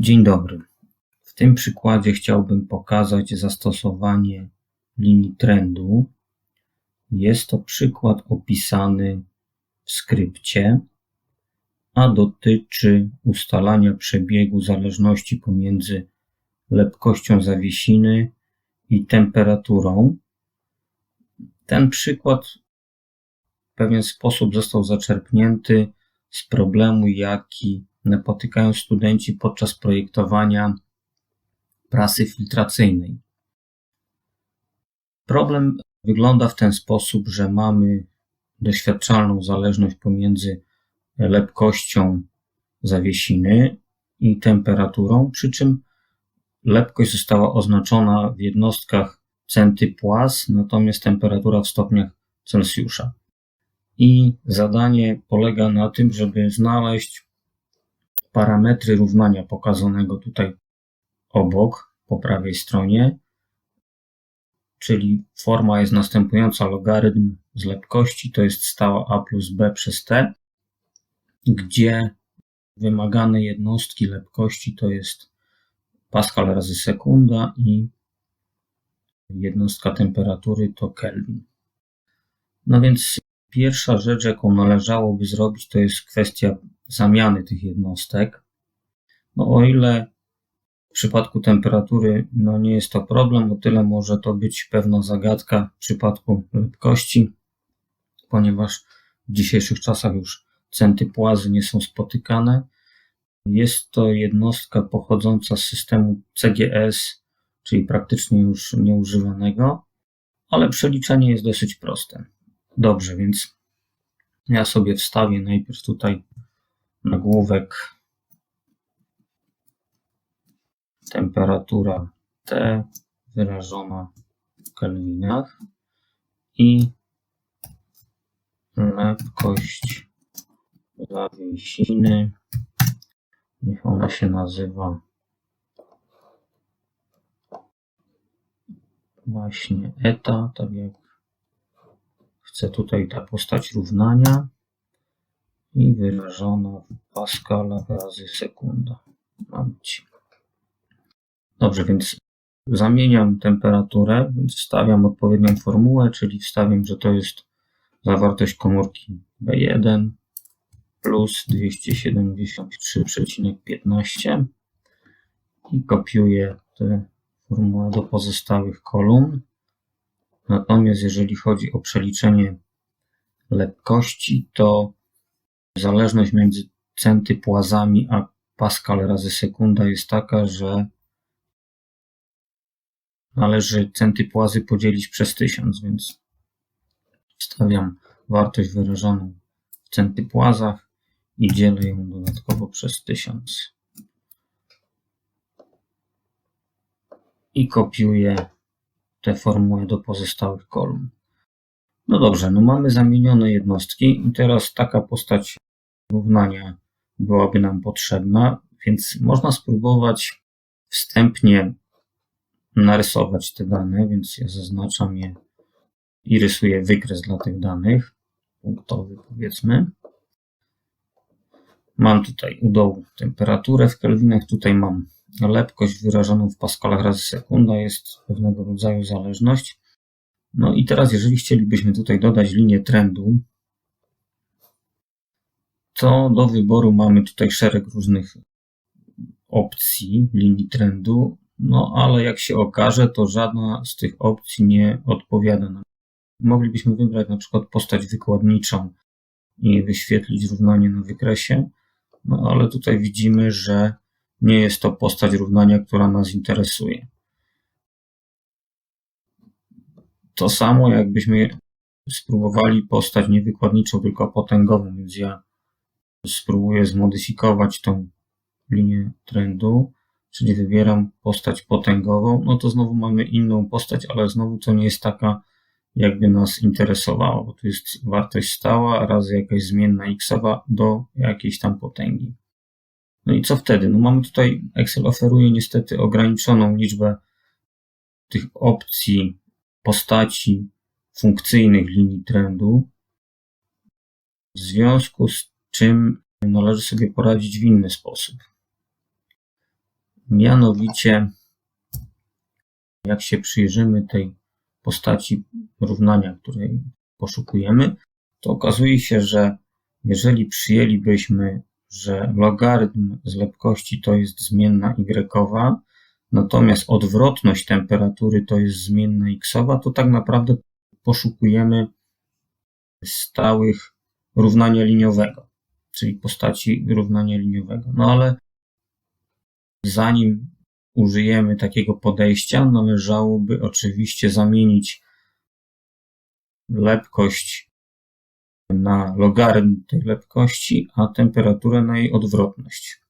Dzień dobry. W tym przykładzie chciałbym pokazać zastosowanie linii trendu. Jest to przykład opisany w skrypcie, a dotyczy ustalania przebiegu zależności pomiędzy lepkością zawiesiny i temperaturą. Ten przykład w pewien sposób został zaczerpnięty z problemu, jaki napotykają studenci podczas projektowania prasy filtracyjnej. Problem wygląda w ten sposób, że mamy doświadczalną zależność pomiędzy lepkością zawiesiny i temperaturą, przy czym lepkość została oznaczona w jednostkach centy płas, natomiast temperatura w stopniach Celsjusza. I zadanie polega na tym, żeby znaleźć parametry równania pokazanego tutaj obok, po prawej stronie, czyli forma jest następująca, logarytm z lepkości to jest stała a plus b przez t, gdzie wymagane jednostki lepkości to jest Pascal razy sekunda i jednostka temperatury to Kelvin. No więc pierwsza rzecz, jaką należałoby zrobić, to jest kwestia zamiany tych jednostek. No o ile w przypadku temperatury no nie jest to problem, o tyle może to być pewna zagadka w przypadku lepkości, ponieważ w dzisiejszych czasach już centy płazy nie są spotykane. Jest to jednostka pochodząca z systemu CGS, czyli praktycznie już nieużywanego, ale przeliczenie jest dosyć proste. Dobrze, więc ja sobie wstawię najpierw tutaj nagłówek. Temperatura T wyrażona w kelwinach i lepkość zawiesiny niech ona się nazywa właśnie eta, tak jak chcę tutaj ta postać równania i wyrażona w Pascala razy sekunda. Dobrze, więc zamieniam temperaturę, więc wstawiam odpowiednią formułę, czyli wstawiam, że to jest zawartość komórki B1 plus 273,15 i kopiuję tę formułę do pozostałych kolumn. Natomiast jeżeli chodzi o przeliczenie lekkości, to Zależność między centypłazami a Pascal razy sekunda jest taka, że należy centypłazy podzielić przez 1000, więc wstawiam wartość wyrażoną w centypłazach i dzielę ją dodatkowo przez 1000. I kopiuję tę formułę do pozostałych kolumn. No dobrze, no mamy zamienione jednostki i teraz taka postać równania byłaby nam potrzebna, więc można spróbować wstępnie narysować te dane, więc ja zaznaczam je i rysuję wykres dla tych danych, punktowy powiedzmy. Mam tutaj u dołu temperaturę w kelwinach, tutaj mam lepkość wyrażoną w paskalach razy sekunda, jest pewnego rodzaju zależność. No i teraz, jeżeli chcielibyśmy tutaj dodać linię trendu, to do wyboru mamy tutaj szereg różnych opcji, linii trendu, no ale jak się okaże, to żadna z tych opcji nie odpowiada nam. Moglibyśmy wybrać na przykład postać wykładniczą i wyświetlić równanie na wykresie, no ale tutaj widzimy, że nie jest to postać równania, która nas interesuje. To samo jakbyśmy spróbowali postać nie wykładniczą, tylko potęgową, więc ja spróbuję zmodyfikować tą linię trendu, czyli wybieram postać potęgową, no to znowu mamy inną postać, ale znowu to nie jest taka, jakby nas interesowała, bo tu jest wartość stała razy jakaś zmienna xowa do jakiejś tam potęgi. No i co wtedy? No mamy tutaj, Excel oferuje niestety ograniczoną liczbę tych opcji postaci funkcyjnych linii trendu. W związku z czym należy sobie poradzić w inny sposób. Mianowicie, jak się przyjrzymy tej postaci równania, której poszukujemy, to okazuje się, że jeżeli przyjęlibyśmy, że logarytm z lepkości to jest zmienna y, natomiast odwrotność temperatury to jest zmienna xowa, to tak naprawdę poszukujemy stałych równania liniowego, czyli postaci równania liniowego. No ale zanim użyjemy takiego podejścia, należałoby oczywiście zamienić lepkość na logarytm tej lepkości, a temperaturę na jej odwrotność.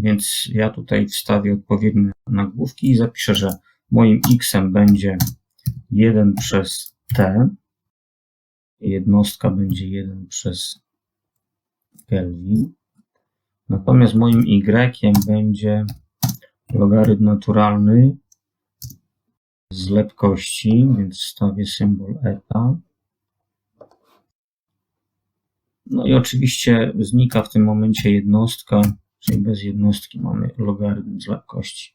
Więc ja tutaj wstawię odpowiednie nagłówki i zapiszę, że moim x będzie 1 przez t, jednostka będzie 1 przez Kelvin, natomiast moim y będzie logarytm naturalny z lepkości, więc wstawię symbol eta. No i oczywiście znika w tym momencie jednostka, czyli bez jednostki mamy logarytm z lepkości.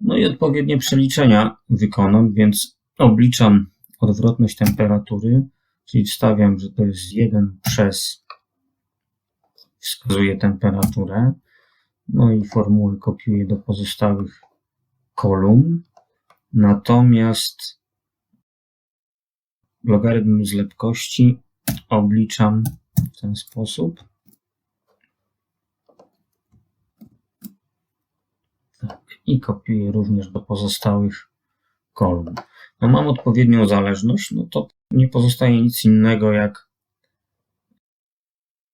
No i odpowiednie przeliczenia wykonam, więc obliczam odwrotność temperatury, czyli wstawiam, że to jest 1 przez, wskazuję temperaturę, no i formułę kopiuję do pozostałych kolumn. Natomiast logarytm z lepkości obliczam w ten sposób. Tak, I kopiuję również do pozostałych kolumn. No mam odpowiednią zależność, no to nie pozostaje nic innego jak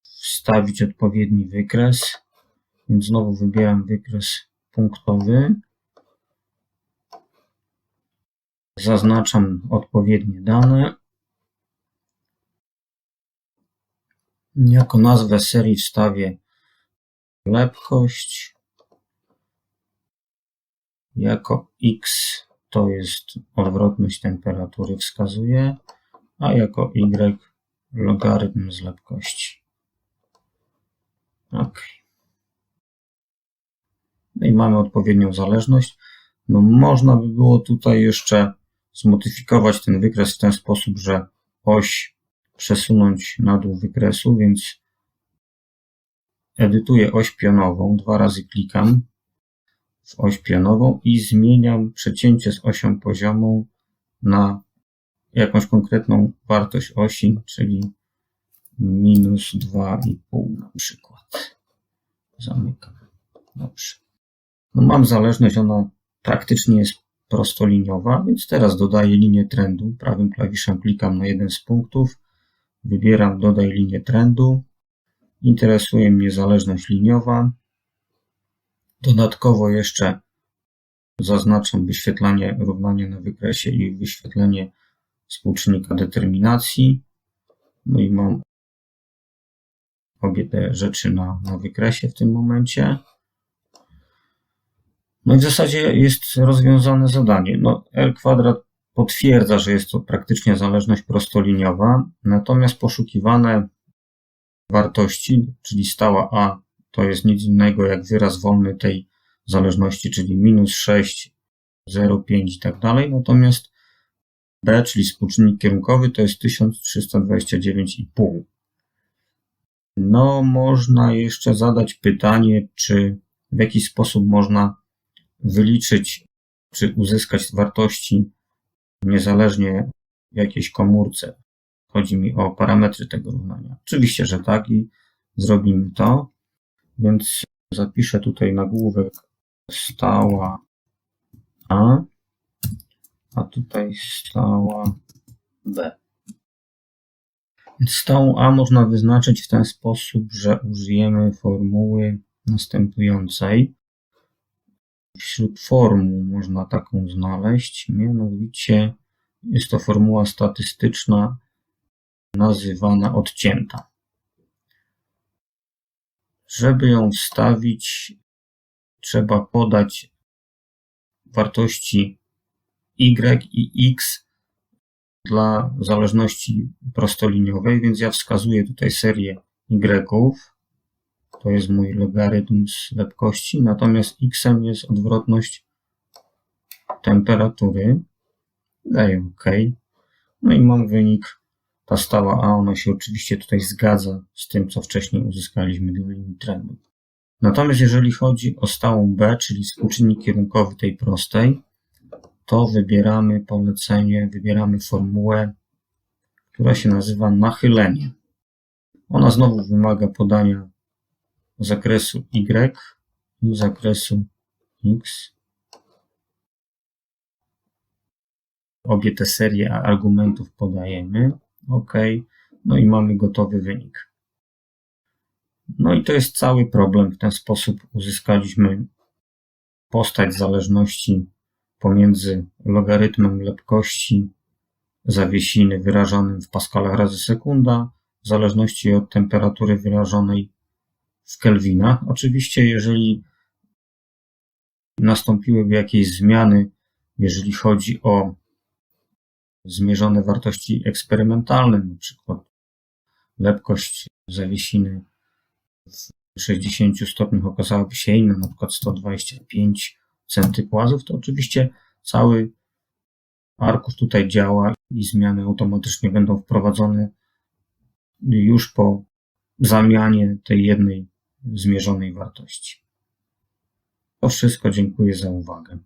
wstawić odpowiedni wykres więc znowu wybieram wykres punktowy. Zaznaczam odpowiednie dane. Jako nazwę serii wstawię lepkość. Jako x to jest odwrotność temperatury wskazuje, a jako y logarytm z lepkości. OK i mamy odpowiednią zależność. No można by było tutaj jeszcze zmodyfikować ten wykres w ten sposób, że oś przesunąć na dół wykresu, więc edytuję oś pionową, dwa razy klikam w oś pionową i zmieniam przecięcie z osią poziomą na jakąś konkretną wartość osi, czyli minus 2,5 na przykład. Zamykam. Dobrze. No mam zależność, ona praktycznie jest prostoliniowa, więc teraz dodaję linię trendu. Prawym klawiszem klikam na jeden z punktów, wybieram dodaj linię trendu. Interesuje mnie zależność liniowa. Dodatkowo jeszcze zaznaczam wyświetlanie równania na wykresie i wyświetlenie współczynnika determinacji. No i mam obie te rzeczy na, na wykresie w tym momencie. No i w zasadzie jest rozwiązane zadanie. No, R kwadrat potwierdza, że jest to praktycznie zależność prostoliniowa, natomiast poszukiwane wartości, czyli stała A, to jest nic innego jak wyraz wolny tej zależności, czyli minus 6, 0,5 i tak dalej, natomiast B, czyli współczynnik kierunkowy, to jest 1329,5. No, można jeszcze zadać pytanie, czy w jaki sposób można wyliczyć czy uzyskać wartości niezależnie jakiejś komórce. Chodzi mi o parametry tego równania. Oczywiście, że tak i zrobimy to. Więc zapiszę tutaj nagłówek stała A, a tutaj stała B. Stałą A można wyznaczyć w ten sposób, że użyjemy formuły następującej. Wśród formuł można taką znaleźć, mianowicie jest to formuła statystyczna nazywana odcięta. Żeby ją wstawić, trzeba podać wartości y i x dla zależności prostoliniowej, więc ja wskazuję tutaj serię y To jest mój logarytm z lepkości, natomiast x jest odwrotność temperatury. Daję OK. No i mam wynik, ta stała A, ona się oczywiście tutaj zgadza z tym, co wcześniej uzyskaliśmy dla linii trendu. Natomiast jeżeli chodzi o stałą B, czyli współczynnik kierunkowy tej prostej, to wybieramy polecenie, wybieramy formułę, która się nazywa nachylenie. Ona znowu wymaga podania zakresu Y i zakresu X. Obie te serie argumentów podajemy. OK. No i mamy gotowy wynik. No i to jest cały problem. W ten sposób uzyskaliśmy postać zależności pomiędzy logarytmem lepkości zawiesiny wyrażonym w paskalach razy sekunda, w zależności od temperatury wyrażonej w kelwinach. Oczywiście, jeżeli nastąpiłyby jakieś zmiany, jeżeli chodzi o zmierzone wartości eksperymentalne, na przykład lepkość zawiesiny w 60 stopniach okazałaby się inna, na przykład 125 centypłazów, to oczywiście cały arkusz tutaj działa i zmiany automatycznie będą wprowadzone już po zamianie tej jednej zmierzonej wartości. To wszystko. Dziękuję za uwagę.